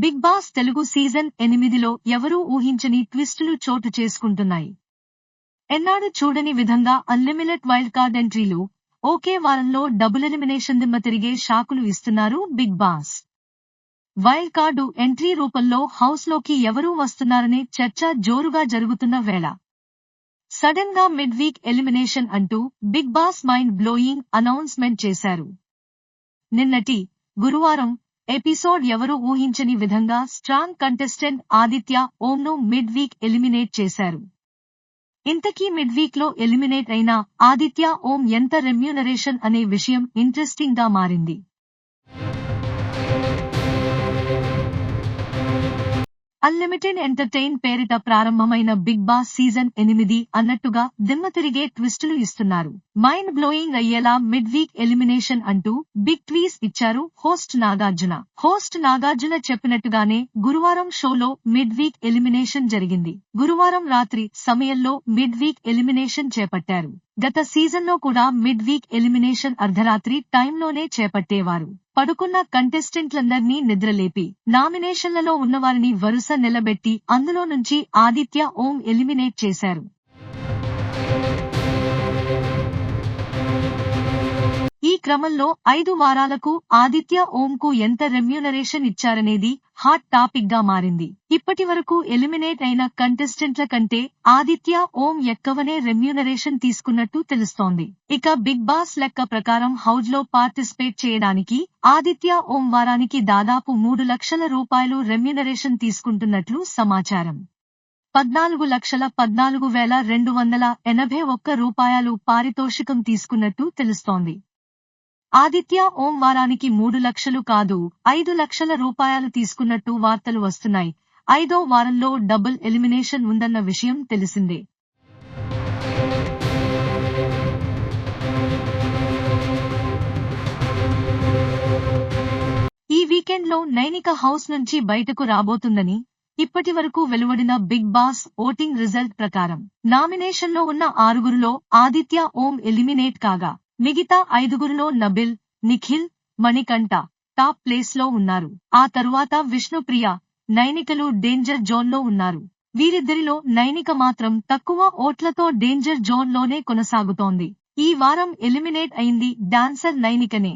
Big boss Telugu season ఎనిమిదిలో ఎవరూ ఊహించని ట్విస్టులు చోటు చేసుకుంటున్నాయి. ఎన్నాడు చూడని విధంగా అన్లిమిటెడ్ వైల్డ్ కార్డ్ ఎంట్రీలు ఓకే వారంలో డబుల్ ఎలిమినేషన్ దిమ్మ తిరిగే షాకులు ఇస్తున్నారు Bigg Boss. Wild card entry రూపంలో హౌస్లోకి ఎవరూ వస్తున్నారనే చర్చ జోరుగా జరుగుతున్న వేళ. సడన్గా మిడ్ వీక్ ఎలిమినేషన్ అంటూ Bigg Boss mind blowing announcement చేశారు. నిన్నటి గురువారం ఎపిసోడ్ ఎవరు ఊహించని విధంగా స్ట్రాంగ్ కంటెస్టెంట్ ఆదిత్య ఓంను మిడ్ వీక్ ఎలిమినేట్ చేశారు. ఇంతకీ మిడ్ వీక్లో ఎలిమినేట్ అయిన ఆదిత్య ఓం ఎంత రెమ్యూనరేషన్ అనే విషయం ఇంట్రెస్టింగ్గా మారింది. అన్లిమిటెడ్ ఎంటర్టైన్ పేరిట ప్రారంభమైన బిగ్ బాస్ సీజన్ ఎనిమిది అన్నట్టుగా దిమ్మ తిరిగే ట్విస్టులు ఇస్తున్నారు. మైండ్ బ్లోయింగ్ అయ్యేలా మిడ్ వీక్ ఎలిమినేషన్ అంటూ బిగ్ ట్వీస్ ఇచ్చారు హోస్ట్ నాగార్జున. హోస్ట్ నాగార్జున చెప్పినట్టుగానే గురువారం షోలో మిడ్ వీక్ ఎలిమినేషన్ జరిగింది. గురువారం రాత్రి సమయంలో మిడ్ వీక్ ఎలిమినేషన్ చేపట్టారు. గత సీజన్లో కూడా మిడ్ వీక్ ఎలిమినేషన్ అర్ధరాత్రి టైంలోనే చేపట్టేవారు. పడుకున్న కంటెస్టెంట్లందర్నీ నిద్రలేపి నామినేషన్లలో ఉన్నవారిని వరుస నిలబెట్టి అందులో నుంచి ఆదిత్య ఓం ఎలిమినేట్ చేశారు. క్రమంలో ఐదు వారాలకు ఆదిత్య ఓంకు ఎంత రెమ్యూనరేషన్ ఇచ్చారనేది హాట్ టాపిక్గా మారింది. ఇప్పటి వరకు ఎలిమినేట్ అయిన కంటెస్టెంట్ల కంటే ఆదిత్య ఓం ఎక్కువనే రెమ్యూనరేషన్ తీసుకున్నట్టు తెలుస్తోంది. ఇక బిగ్ బాస్ లెక్క ప్రకారం హౌజ్లో పార్టిసిపేట్ చేయడానికి ఆదిత్య ఓం వారానికి దాదాపు మూడు లక్షల రూపాయలు రెమ్యూనరేషన్ తీసుకుంటున్నట్లు సమాచారం. పద్నాలుగు లక్షల పద్నాలుగు వేల రెండు వందల ఎనభై ఒక్క రూపాయలు పారితోషికం తీసుకున్నట్టు తెలుస్తోంది. ఆదిత్య ఓం వారానికి మూడు లక్షలు కాదు ఐదు లక్షల రూపాయలు తీసుకున్నట్టు వార్తలు వస్తున్నాయి. ఐదో వారంలో డబుల్ ఎలిమినేషన్ ఉందన్న విషయం తెలిసిందే. ఈ వీకెండ్లో నైనిక హౌస్ నుంచి బయటకు రాబోతుందని ఇప్పటి వరకు వెలువడిన బిగ్ బాస్ ఓటింగ్ రిజల్ట్ ప్రకారం. నామినేషన్లో ఉన్న ఆరుగురులో ఆదిత్య ఓం ఎలిమినేట్ కాగా మిగతా ఐదుగురులో నబిల్ నిఖిల్ మణికంఠ టాప్ ప్లేస్లో ఉన్నారు. ఆ తరువాత విష్ణుప్రియ నైనికలు డేంజర్ జోన్లో ఉన్నారు. వీరిద్దరిలో నైనిక మాత్రం తక్కువ ఓట్లతో డేంజర్ జోన్లోనే కొనసాగుతోంది. ఈ వారం ఎలిమినేట్ అయింది డాన్సర్ నైనికనే.